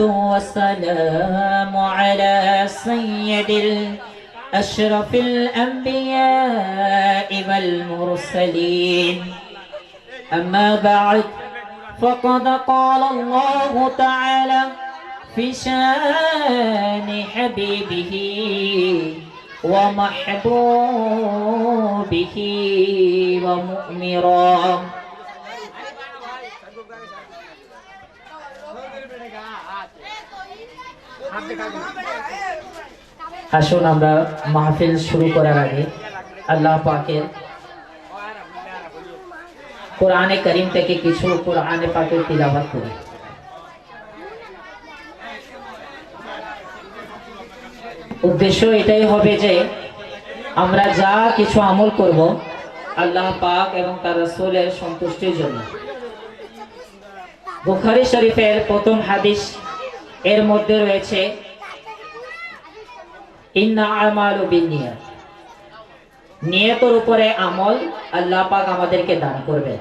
والسلام على سيد أشرف الأنبياء والمرسلين. أما بعد فقد قال الله تعالى في شأن حبيبه ومحبوبه ومؤمرا. আসুন, আমরা মাহফিল শুরু করার আগে আল্লাহ পাকের কোরআনে করিম থেকে কিছু কোরআনে পাকের তিলাবাত করি। উদ্দেশ্য এটাই হবে যে আমরা যা কিছু আমল করব আল্লাহ পাক এবং তার রসুলের সন্তুষ্টির জন্য। বুখারি শরীফের প্রথম হাদিস এর মধ্যে রয়েছে নিয়তের উপরে আমল আল্লাহ পাক আমাদেরকে দান করবে।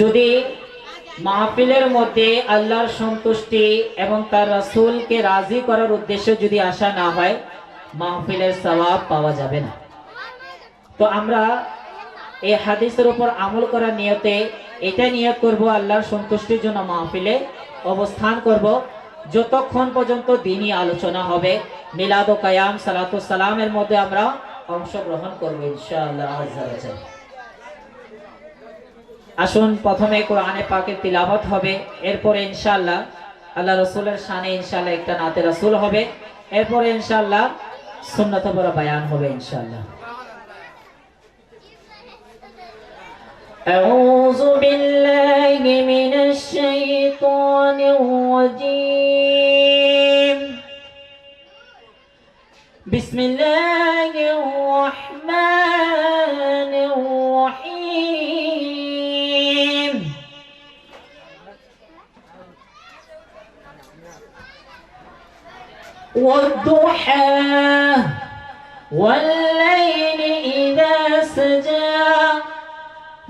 যদি মাহফিলের মধ্যে আল্লাহর সন্তুষ্টি এবং তার রাসূলকে রাজি করার উদ্দেশ্য যদি আশা না হয়, মাহফিলের সওয়াব পাওয়া যাবে না। তো আমরা এই হাদিসের উপর আমল করার নিয়তে এটা নিয়ত করব, আল্লাহর সন্তুষ্টির জন্য মাহফিলে অবস্থান করব। যতক্ষণ পর্যন্ত দিনই আলোচনা হবে, মিলাদ ও কায়াম, সালাতু সালামের মধ্যে আমরা অংশগ্রহণ করব ইনশাআল্লাহ আসুন, প্রথমে কোরআনে পাকের তিলাবত হবে, এরপরে ইনশাআল্লাহ আল্লাহ রসুলের শানে ইনশাআল্লাহ একটা নাতে রসুল হবে, এরপরে ইনশাআল্লাহ সুন্নত বড় বায়ান হবে ইনশাআল্লাহ। أعوذ بالله من الشيطان الرجيم. بسم الله الرحمن الرحيم. والضحى والليل إذا سجى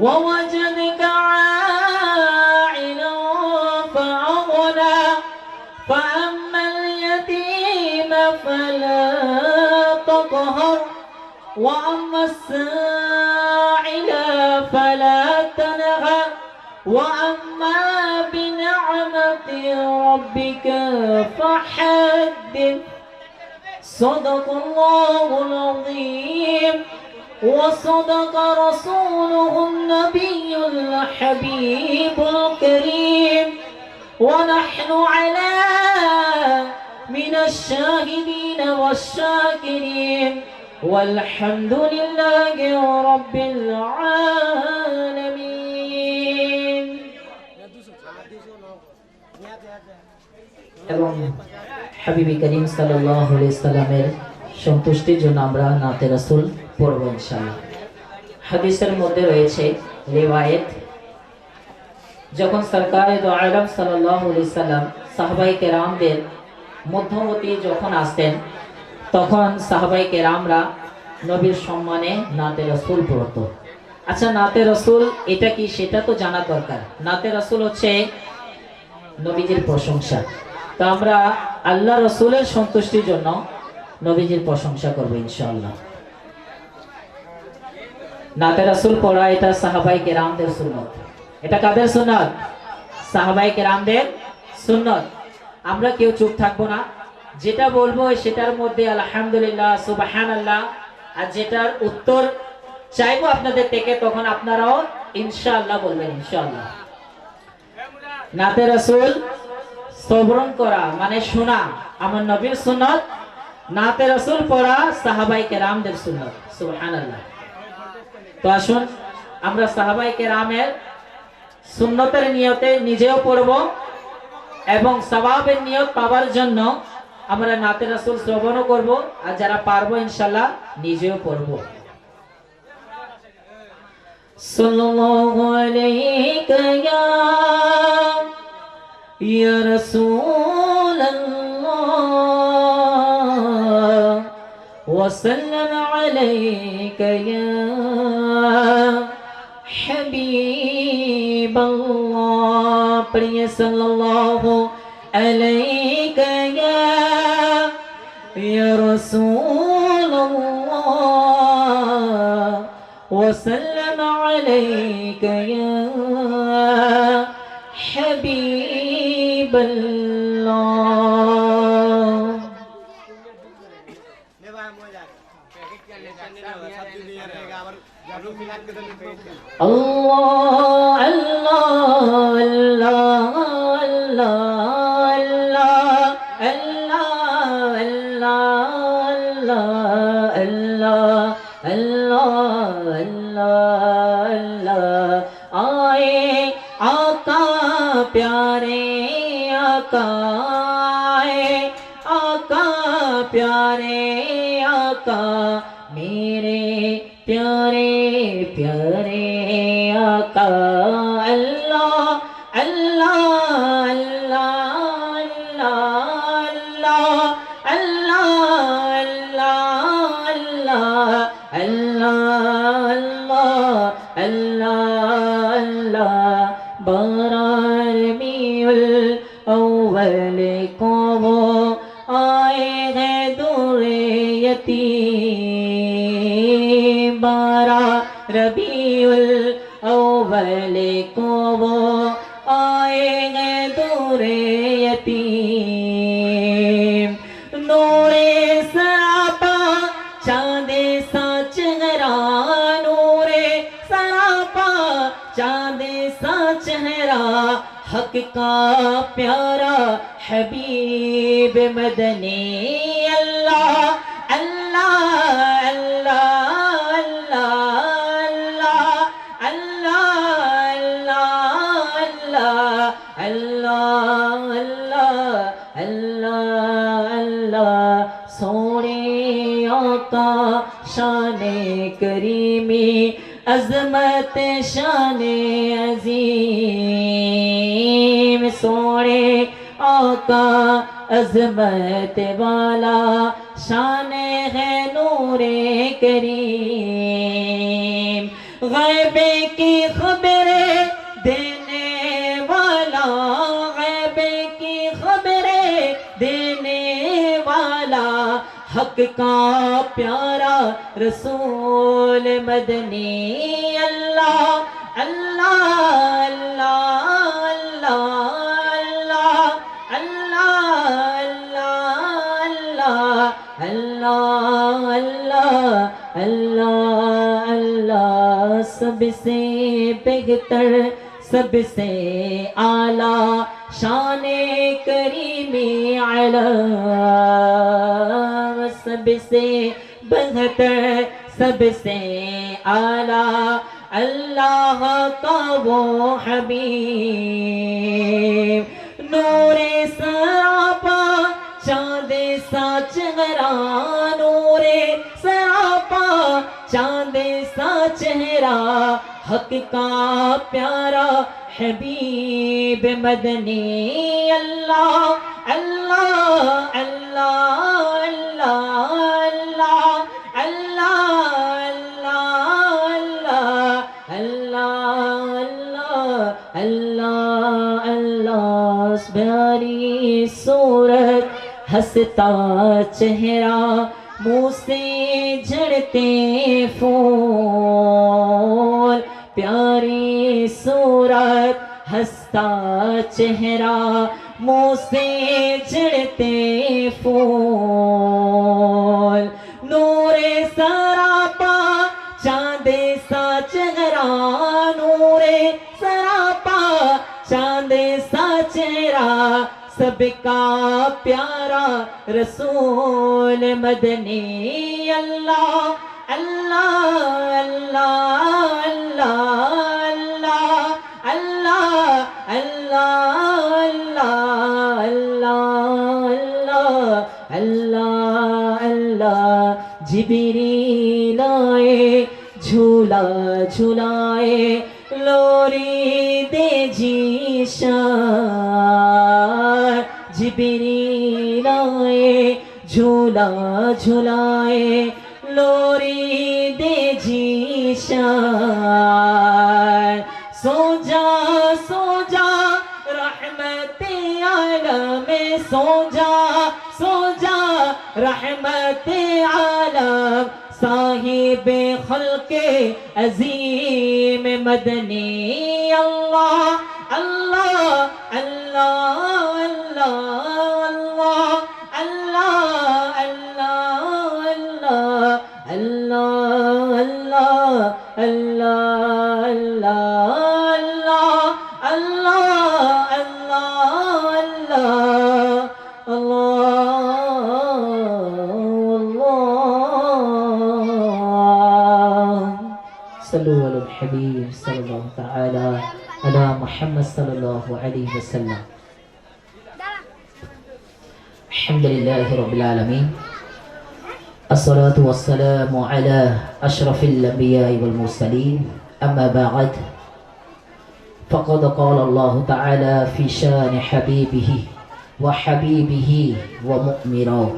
ووجدك عائلا فأغنى فأما اليتيم فلا تقهر وأما السائل فلا تنهر وأما بنعمة ربك فحدث. صدق الله العظيم. وصدق رسوله النبي الحبيب الكريم ونحن على من الشاهدين والشاكرين والحمد لله رب العالمين এবং হাবিবি করিম সাল্লাল্লাহু আলাইহি সাল্লামের সন্তুষ্টির জন্য আমরা নাতে রাসূল পড়ব ইনশাআল্লাহ হাদিসের মধ্যে রয়েছে রিওয়ায়েত। যখন সরকারে দো আলম সাল্লাম সাহাবাই কেরামদের মধ্যমতি যখন আসতেন, তখন সাহাবাই কেরামরা নবীর সম্মানে নাতে রাসূল পড়ত। আচ্ছা নাতে রাসূল এটা কি সেটা তো জানা দরকার। নাতে রাসূল হচ্ছে নবীজির প্রশংসা। তো আমরা আল্লাহ রসুলের সন্তুষ্টির জন্য নবীজির প্রশংসা করব ইনশাআল্লাহ। নাতে রাসুল পড়া এটা সাহাবাই কেরামদের সুন্নত। এটা কাদের সুন্নত? সাহাবাই কেরামদের সুন্নত। আমরা কেউ চুপ থাকব না। যেটা বলব সেটার মধ্যে আলহামদুলিল্লাহ সুবাহান আল্লাহ আর যেটার উত্তর চাইব আপনাদের থেকে, তখন আপনারাও ইনশাআল্লাহ বলবেন, ইনশাআল্লাহ। নাতে রাসুল শ্রবণ করা মানে শোনা, আমার নবীর সুন্নত নাতে রাসুল পড়া সাহাবাই কেরামদের সুন্নত, সুবহানাল্লাহ। তো আসুন, আমরা সাহাবাইকে রামের সুন্নতের নিয়তে নিজেও পড়ব এবং সবাবের নিয়ত পাবার জন্য আমরা নাতে রাসুল শ্রবণও করব আর যারা পারব ইনশাল্লাহ নিজেও পড়ব। সাল্লাল্লাহু আলাইকা ইয়া ইয়া ওয়া সাল্লাম আলাইকা ইয়া حبيب الله صلى الله عليك يا يا رسول الله. وسلم عليك يا حبيب الله. اللہ اللہ اللہ اللہ آئے آقا پیارے آقا پیارے پیارے آقا اللہ اللہ والے سا چہرہ حق کا پیارا حبیب مدنی اللہ اللہ اللہ سونے آقا شان کریمی عظمت شان عظیم سوڑے آقا عظمت والا شان ہے نور کریم۔ غیبے کی خبریں دین کا پیارا رسول مدنی، اللہ اللہ اللہ اللہ اللہ اللہ اللہ اللہ اللہ اللہ سب سے بہتر سب سے آلہ شان کریمی علی سب سے بہتر سب سے اعلیٰ اللہ کا وہ حبیب۔ نور سراپا چاند سا چہرہ نور سراپا چاند سا چہرہ حق کا پیارا حبیب مدنی اللہ اللہ اللہ اللہ اللہ اللہ اللہ اللہ اللہ اللہ پیاری ہستا چہرہ منہ سے جھڑتے پھول پیاری صورت ہستا چہرہ منہ سے جڑتے پھول۔ نور سراپا، چاند سا چہرہ نور سراپا، چاند سا چہرہ سب کا پیارا رسول مدنی اللہ اللہ اللہ اللہ اللہ اللہ اللہ আল্লাহ জিবিরিলায় ঝুলা ঝুলায় লোরি দে জিবিরিলায় ঝুলা ঝুলায় লোরি দে সোজা সোজা, রহমতে আলমে, সোজা رحمت عالم صاحب خلق عظیم مدنی اللہ اللہ اللہ اللہ, اللہ عليه وسلم. الحمد لله رب العالمين. الصلاة والسلام على أشرف الأنبياء والمرسلين. أما بعد فقد قال الله تعالى في شان حبيبه وحبيبه ومؤمنه.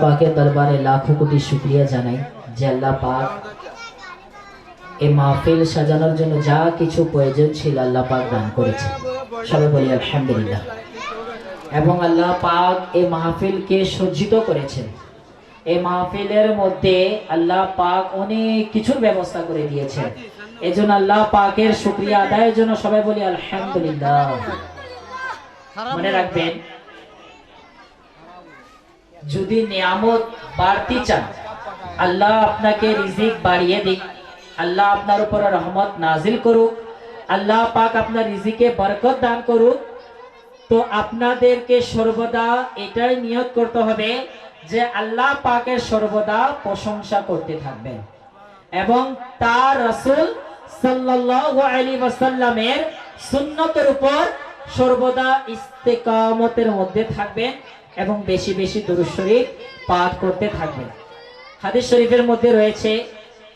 پاک کے دربار لاکھوں کو بھی شکریہ جانائیں. جے اللہ پاک এই মাহফিল সাজানোর জন্য যা কিছু প্রয়োজন ছিল আল্লাহ পাক দান করেছে সবাই বলি আলহামদুলিল্লাহ। এবং আল্লাহ পাক এই মাহফিলকে সজ্জিত করেছেন। এই মাহফিলের মধ্যে আল্লাহ পাক অনেক কিছুর ব্যবস্থা করে দিয়েছেন। এজন্য আল্লাহ পাকের শুক্রিয়া আদায়ের জন্য সবাই বলি আলহামদুলিল্লাহ। মনে রাখবেন, যদি নিয়ামত বাড়তি চান, আল্লাহ আপনাকে রিজিক বাড়িয়ে দিক। আল্লাহ আপনার উপরে রহমত নাজিল করুক। আল্লাহ পাক আপনার রিজিকে বরকত দান করুক। তো আপনাদেরকে সর্বদা এটাই নিয়ত করতে হবে যে আল্লাহ পাকের সর্বদা প্রশংসা করতে থাকবেন। এবং তার রাসূল সাল্লাল্লাহু আলাইহি ওয়াসাল্লামের সুন্নতের উপর সর্বদা ইস্তেকামতের মধ্যে থাকবেন এবং বেশি বেশি দুরূদ শরীফ পাঠ করতে থাকবেন। হাদিস শরীফের মধ্যে রয়েছে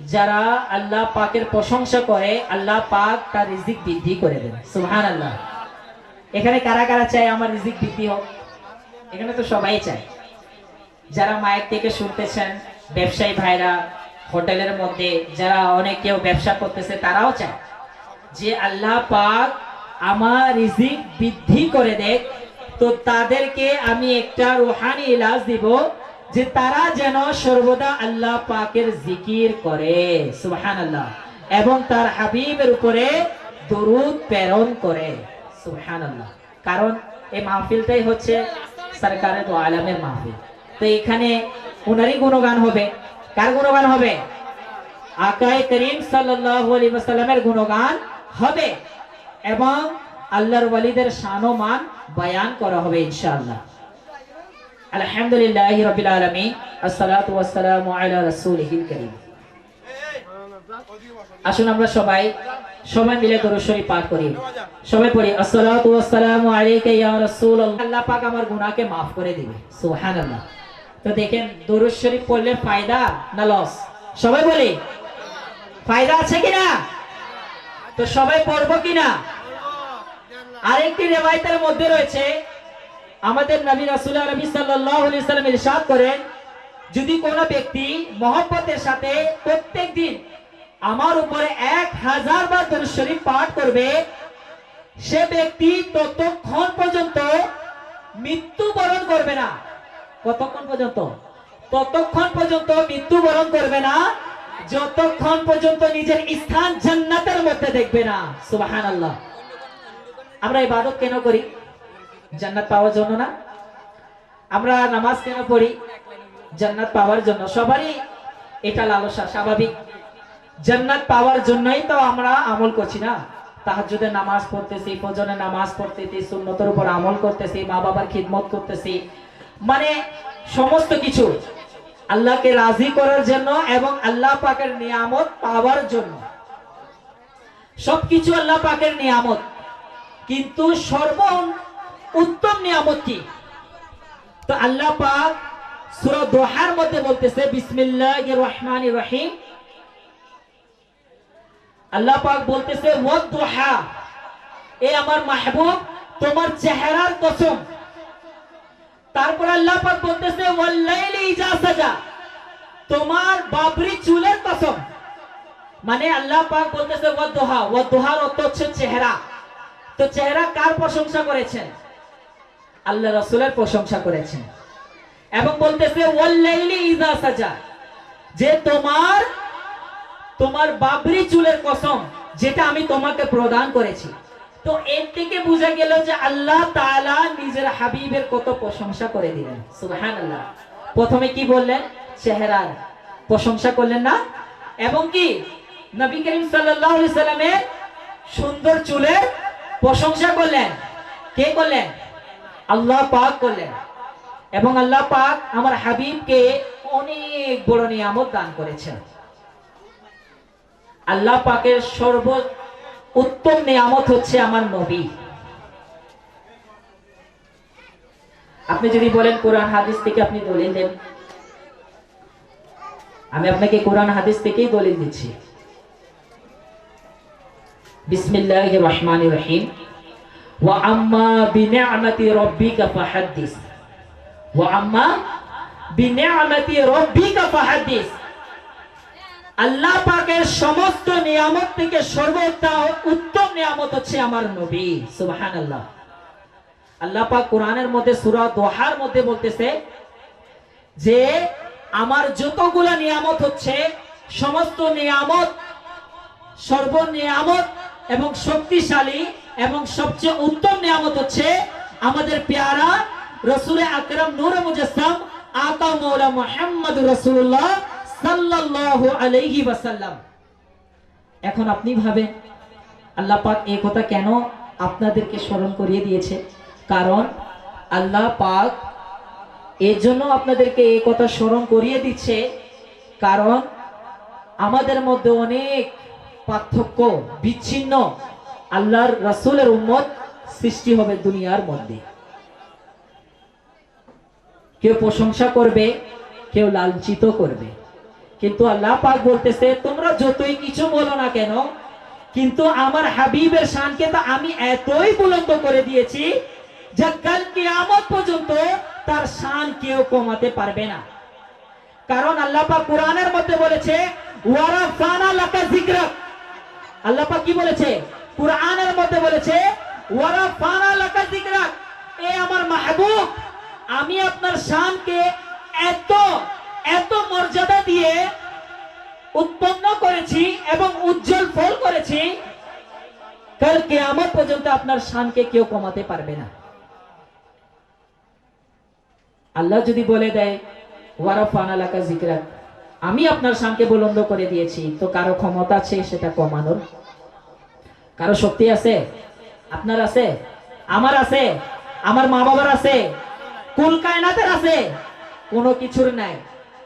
যারা আল্লাহ পাকের প্রশংসা করে, আল্লাহ পাক তার রিজিক বৃদ্ধি করে দেন। সুবহানাল্লাহ। এখানে কারা কারা চায় আমার রিজিক বৃদ্ধি হোক? এখানে তো সবাই চায়। যারা মায়ের থেকে শুনতেছেন, ব্যবসায়ী ভাইরা, হোটেলের মধ্যে, যারা অনেক কেউ ব্যবসা করতেছে, তারাও চায় যে আল্লাহ পাক আমার রিজিক বৃদ্ধি করে দেখ। তো তাদেরকে আমি একটা রুহানি ইলাজ দিব যে তারা যেন সর্বদা আল্লাহ পাকের জিকির করে, সুবহানাল্লাহ। এবং তার হাবিবের উপরে দরুদ প্রেরণ করে, সুবহানাল্লাহ। কারণ এই মাহফিলটাই হচ্ছে সরকারের তো আলমের মাহফিল। তো এখানে ওনারই গুণগান হবে। কার গুণগান হবে? আকায় করিম ওয়াসাল্লামের গুণগান হবে। এবং আল্লাহর ওয়ালিদের শান ও মান বয়ান করা হবে ইনশাআল্লাহ। আলহামদুলিল্লাহি আসসালাতু ওয়াসসালামু আলা আসুন আমরা সবাই সবাই মিলে পাঠ করি। সবাই পড়ি আলাইকা ইয়া আল্লাহ পাক আমার গুনাহকে maaf করে দিবে। সুবহানাল্লাহ। তো দেখেন পড়লে না লস সবাই বলি, ফায়দা আছে কিনা? তো সবাই পড়ব কিনা? আরেকটি রেওয়ায়তের মধ্যে রয়েছে আমাদের নবী রাসূল আলাইহি সাল্লাম ইরশাদ করেন, যদি কোনো ব্যক্তি মহব্বতের সাথে প্রত্যেক দিন আমার উপরে এক হাজার বার দরুদ শরীফ পাঠ করবে, সে ব্যক্তি ততক্ষণ পর্যন্ত মৃত্যুবরণ করবে না। কতক্ষণ পর্যন্ত? ততক্ষণ পর্যন্ত মৃত্যুবরণ করবে না, যতক্ষণ পর্যন্ত নিজের স্থান জান্নাতের মধ্যে দেখবে না। সুবহানাল্লাহ। আমরা ইবাদত কেন করি? জান্নাত পাওয়ার জন্য না? আমরা নামাজ কেন পড়ি? জান্নাত পাওয়ার জন্য। সবারই এটা লালসা, স্বাভাবিক। জান্নাত পাওয়ার জন্যই তো আমরা আমল করছি না। নামাজ পড়তেছি নামাজ পড়তেছি, সুন্নতের উপর আমল করতেছি, মা বাবার খিদমত করতেছি। মানে সমস্ত কিছু আল্লাহকে রাজি করার জন্য এবং আল্লাহ পাকের নিয়ামত পাওয়ার জন্য। সবকিছু আল্লাহ পাকের নিয়ামত। কিন্তু সর্ব উত্তম নিয়ামত কি? তো আল্লাহ পাক সূরা দোহার মধ্যে বলতেছে, বিসমিল্লাহির রহমানির রহিম। আল্লাহ পাক বলতেছে ওয়াদুহা এ আমার মাহবুব, তোমার চেহারার কসম। তারপর আল্লাহ পাক বলতেছে ওয়াল্লাইলি ইজা সাজা, তোমার বাবরি চুলের কসম। মানে আল্লাহ পাক বলতেছে ওয়াদুহা ওয়াদুহার অর্থ হচ্ছে চেহারা। তো চেহারা কার প্রশংসা করেছেন? আল্লাহ রাসূলের প্রশংসা করেছেন। এবং বলতেছে সাজা। যে তোমার তোমার বাবরি চুলের কসম, যেটা আমি তোমাকে প্রদান করেছি। তো এর থেকে বোঝা গেল যে আল্লাহ তাআলা নিজের হাবিবের কত প্রশংসা করে দিলেন। সুবহানাল্লাহ। প্রথমে কি বললেন? চেহারার প্রশংসা করলেন না। এবং কি? নবী করিম সাল্লামের সুন্দর চুলের প্রশংসা করলেন। কে করলেন? আল্লাহ পাক করলেন। এবং আল্লাহ পাক আমার হাবিবকে অনেক বড় নিয়ামত দান করেছেন। আল্লাহ পাকের সর্ব উত্তম নিয়ামত হচ্ছে আমার নবী। আপনি যদি বলেন কোরআন হাদিস থেকে আপনি দলিল দেন। আমি আপনাকে কোরআন হাদিস থেকেই দলিল দিচ্ছি। বিসমিল্লাহির রহমানির রহিম। ওয়া আম্মা বিনিআমাতি রাব্বিকা ফাহাদ্দিস। ওয়া আম্মা বিনিআমাতি রাব্বিকা ফাহাদ্দিস। আল্লাহ পাকের সমস্ত নিয়ামত থেকে সর্বোত্তম উত্তম নিয়ামত হচ্ছে আমার নবী, সুবহানাল্লাহ। আল্লাহ পাক কোরআনের মধ্যে, সূরা দোহার মধ্যে বলতেছে যে, আমার যতগুলা নিয়ামত হচ্ছে, সমস্ত নিয়ামত সর্ব নিয়ামত এবং শক্তিশালী এবং সবচেয়ে উত্তম নিয়ামত হচ্ছে আমাদের পেয়ারা রসুল আকরাম নূর আকা মৌলা মুহাম্মদ আলাইহি ওয়াসাল্লাম। এখন আপনি আল্লাহ পাক কথা কেন আপনাদেরকে স্মরণ করিয়ে দিয়েছে? কারণ আল্লাহ পাক এর জন্য আপনাদেরকে এই কথা স্মরণ করিয়ে দিচ্ছে কারণ আমাদের মধ্যে অনেক পার্থক্য, বিচ্ছিন্ন আল্লাহর রাসূলের উম্মত সৃষ্টি হবে দুনিয়ার মধ্যে। কেউ প্রশংসা করবে, কেউ লাঞ্ছিত করবে। কিন্তু আল্লাহ পাক বলতেছে, তোমরা যতই কিছু বলো না কেন, কিন্তু আমার হাবিবের শানকে তো আমি এতই বুলন্দ করে দিয়েছি যে কাল কিয়ামত পর্যন্ত তার শান কেউ কমাতে পারবে না। কারণ আল্লাহ পাক কোরআনের মধ্যে বলেছে, ওয়ারাফানা লাকা যিকরাক। আল্লাহ পাক কি বলেছে? কোরআনের মধ্যে বলেছে ওয়ারাফানা লাকা যিকরাক। এ আমার মাহবুব, আমি আপনার শানকে এত এত মর্যাদা দিয়ে উৎপন্ন করেছি এবং উজ্জ্বল ফল করেছি, কাল কিয়ামত পর্যন্ত আপনার শানকে কেউ কমাতে পারবে না। আল্লাহ যদি বলে দেয় ওয়ারাফান আলাকা জিকরাত আমি আপনার শানকে বুলন্দ করে দিয়েছি, তো কারও ক্ষমতা আছে সেটা কমানোর? কারও শক্তি আছে? আপনার আছে? আমার আছে? আমার মা বাবার আছে? কুল কায়নাতের আছে? কোনো কিছুর নাই।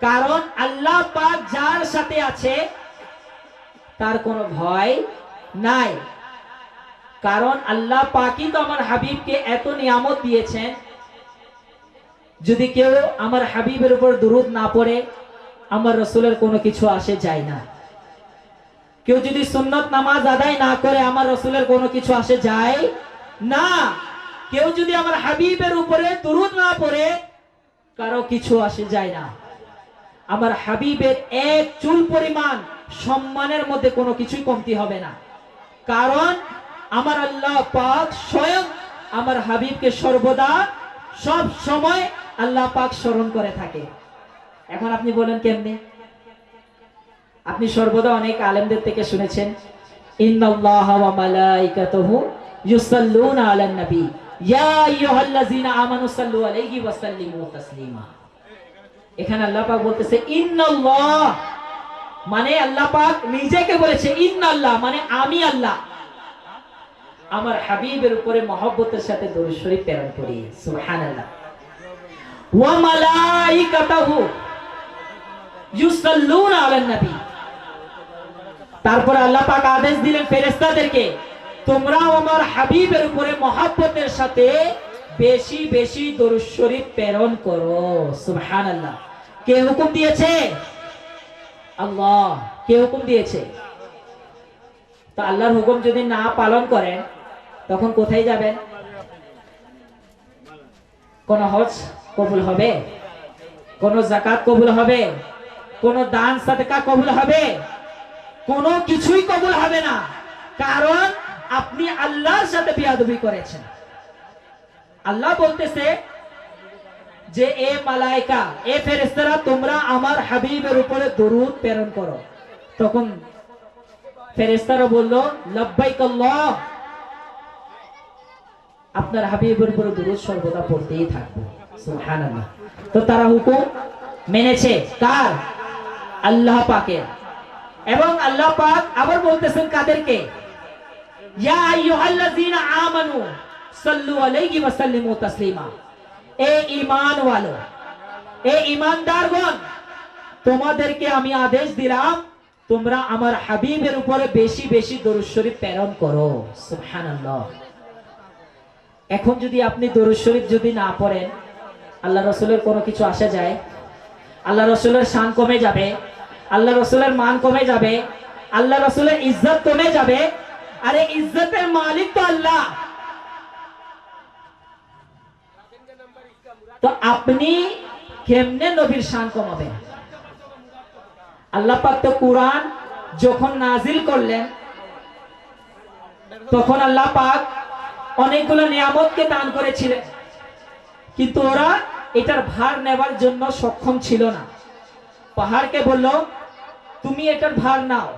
কারণ আল্লাহ পাক যার সাথে আছে, তার কোনো ভয় নাই। কারণ আল্লাহ পাকই তো আমার হাবিবকে এত নিয়ামত দিয়েছেন। যদি কেউ আমার হাবিবের উপর দুরুদ না পড়ে, আমার রসুলের কোনো কিছু আসে যায় না। কেউ যদি সুন্নত নামাজ আদায় না করে, আমার রসুলের কোনো কিছু আসে যায় না। কেউ যদি আমার হাবিবের উপরে দুরুদ না পড়ে, কারও কিছু আসে যায় না। আমার হাবিবের এক চুল পরিমাণ সম্মানের মধ্যে কোনো কিছুই কমতি হবে না। কারণ আমার আল্লাহ পাক স্বয়ং আমার হাবিবকে সর্বদা সব সময় আল্লাহ পাক স্মরণ করে থাকে। এখন আপনি বলেন কেমনে? আপনি সর্বদা অনেক আলেমদের থেকে শুনেছেন আল্লাহ মানে আল্লাহ মানে আমি আল্লাহ। আমার হাবিবের উপরে মহব্বতের সাথে প্রেরণ করি নবী। তারপরে আল্লাহ পাক আদেশ দিলেন ফেরেশতাদেরকে, তোমরাও আমার হাবিবের উপরে মহব্বতের সাথে বেশি বেশি দরুদ শরীফ প্রেরণ করো। সুবহানাল্লাহ। কে হুকুম দিয়েছে? আল্লাহ। কে হুকুম দিয়েছে? তো আল্লাহর হুকুম যদি না পালন করেন, তখন কোথায় যাবেন? কোন হজ কবুল হবে? কোন জাকাত কবুল হবে? কোন দান সাদকা কবুল হবে? কোনো কিছুই কবুল হবে না। কারণ আপনি আল্লাহর সাথে বিয়াদবি করেছেন। আল্লাহ বলতেছে যে, এ মালাইকা, এ ফেরেস্তারা তোমরা আমার হাবিবের উপরে দরুদ প্রেরণ করো। তখন ফেরেস্তারা বলল আল্লাহ আপনার হাবিবের উপরে দরুদ সর্বদা পড়তেই থাকব। সুবহানাল্লাহ। তো তারা হুকুম মেনেছে। কার? আল্লাহ পাকের। এবং আল্লাহ পাক আবার বলতেছেন কাদেরকে, ইয়া আমানু সাল্লু আলাইহি ওয়া সাল্লিমু তাসলিমা, এ ঈমান ওয়ালো এ ঈমানদারগণ, তোমাদেরকে আমি আদেশ দিলাম, তোমরা আমার হাবিবের উপরে বেশি বেশি দরুদ শরীফ প্রেরণ করো। সুবহানাল্লাহ। এখন যদি আপনি দরুদ শরীফ যদি না পড়েন, আল্লাহ রসুলের কোনো কিছু আসা যায়? আল্লাহ রসুলের শান কমে যাবে? আল্লাহ রসুলের মান কমে যাবে, আল্লাহ রসুলের ইজ্জত কমে যাবে, আরে ইজ্জতের মালিক তো আল্লাহ। তো আপনি কেমনে নবীর শান কমাবেন? আল্লাহ পাক তো কোরআন যখন নাজিল করলেন, তখন আল্লাহ পাক অনেকগুলো নিয়ামতকে দান করেছিলেন। কিন্তু ওরা এটার ভার নেবার জন্য সক্ষম ছিল না। পাহাড়কে বলল তুমি এটার ভার নাও।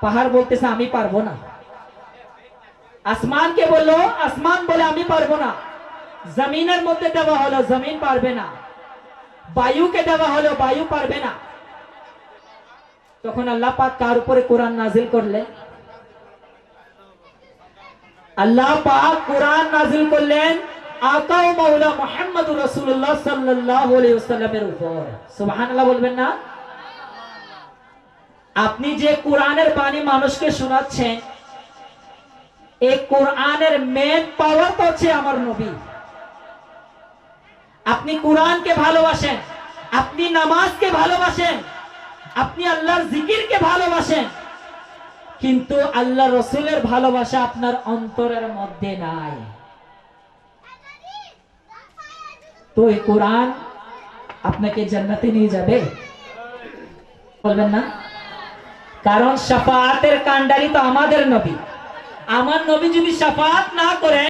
পাহাড় বলতেছে, আমি পারব না। আসমানকে বলল, আসমান বলে আমি পারব না। জমিনের মধ্যে দেওয়া হলো, জমিন পারবে না। বায়ুকে দেওয়া হলো, বায়ু পারবে না। তখন আল্লাহ পাক কার উপরে কোরআন নাজিল করলেন? আল্লাহ পাক কোরআন নাজিল করলেন আকা ও মাওলা মুহাম্মদুর রাসূলুল্লাহ সাল্লাল্লাহু আলাইহি ওয়াসাল্লামের বলবেন না? আপনি যে কোরআনের বাণী মানুষকে শোনাচ্ছেন এই কোরআনের মেন পাওয়ার তো হচ্ছে আমার নবী। আপনি কোরআনকে ভালোবাসেন, আপনি নামাজকে ভালোবাসেন, আপনি আল্লাহর জিকিরকে ভালোবাসেন, কিন্তু আল্লাহ রসুলের ভালোবাসা আপনার অন্তরের মধ্যে নাই। তো এই কোরআন আপনাকে জান্নাতে নিয়ে যাবে? বলবেন না? কারণ সাফাতের কান্ডারি তো আমাদের নবী। আমার নবী যদি সাফাত না করে